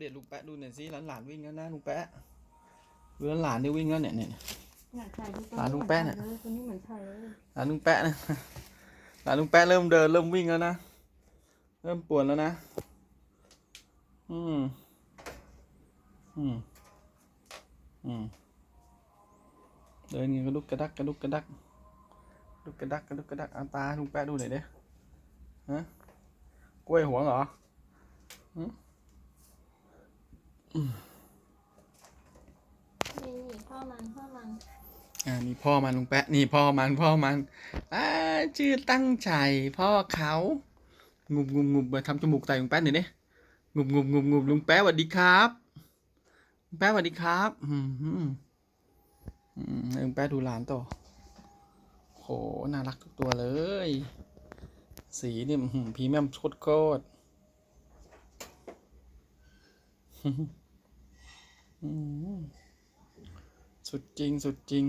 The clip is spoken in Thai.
เดตลุงแปะดูหน่อยสิหลานหลานๆวิ่งแล้วนะลุงแปะดูหลานหลานๆที่วิ่งแล้วเนี่ยเนี่ยอยากถ่ายรูปหลานลุงแป๊ะน่ะตัวนี้เหมือนถ่ายเลยหลานลุงแปะนะหลานลุงแปะเริ่มเดินเริ่มวิ่งแล้วนะเริ่มปวดแล้วนะอืมอืมอืมเดินไงกระดุกกระดักกระดุกกระดักกระดุกกระดักกระดุกกระดักเอาตาลุงแปะดูหน่อยเด้ฮะกล้วยหัวงเหรอ นี่นี่พ่อมันพ่อมันอ่านี่พ่อมันลุงแปะนี่พ่อมันพ่อมันอ่าชื่อตั้งใจพ่อเขางุบงุบงุบมาทำจมูกใส่ลุงแปะหน่อยดิงุบงุบงุบงุบลุงแปะสวัสดีครับลุงแปะสวัสดีครับอืมอืมอืมให้ลุงแปะดูหลานต่อโหน่ารักทุกตัวเลย สีนี่อื้อหือพรีเมียมโคตรโคตรอืม สุดจริง สุดจริง